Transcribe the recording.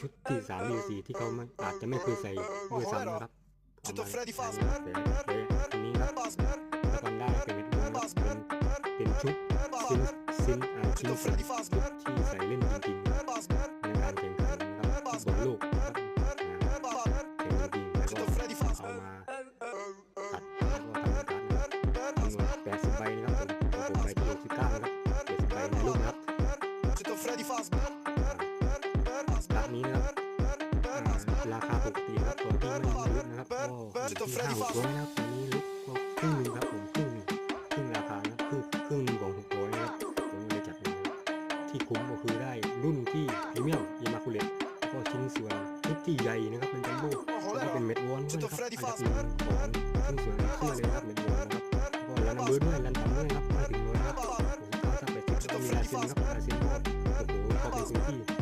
ชุดที่สามหรือสี่ที่เขาไม่อาจจะไม่เคยใส่ด้วยซ้ำนะครับเอามา Freddy ใส่ Fazbear เป๊ะอันนี้ครับแล้วก็ได้เป็นเม็ดบัวนะครับเป็นเป็นชุดซินซินอ่าชิ้นส่วนชุดที่ใส่เล่นจริงๆนะครับในการแข่งขันนะครับบนโลกนะครับอ่าแข่งจริงๆแล้วก็เอามาตัดแล้วก็ทำการนะครับจำนวน80ใบนะครับผมของผมใบที่69นะครับ80ใบในรูปนะครับ Freddy Fazbear แบบ ราคาปกตินะครับของที่ไม่มีลึกนะครับก็อยู่ที่ห้าหกร้อยนะครับตอนนี้ลึกก็ครึ่งหนึงครับผมครึ่งหนึงครึ่งราคานะครับครึ่งครึ่งหนึงของหกร้อยนะครับผมเลยจัดมาที่คุ้มก็คือได้รุ่นที่พรีเมียมอิมาคูเลตก็ชิ้นส่วนชุดที่ใหญ่นะครับเป็นจัมโบ้แล้วก็เป็นเม็ดวอนด้วยนะครับอันดับหนึ่งของชิ้นส่วนเชื่อเลยนะครับเม็ดวอนนะครับก็รันนัมเบอร์ด้วยรันต่ำด้วยนะครับไม่ถึงร้อยนะครับผมก็ถ้าไปเช็คก็มีลายเซ็นนะครับลายเซ็นก็โอ้โหก็เป็นสิ่งที่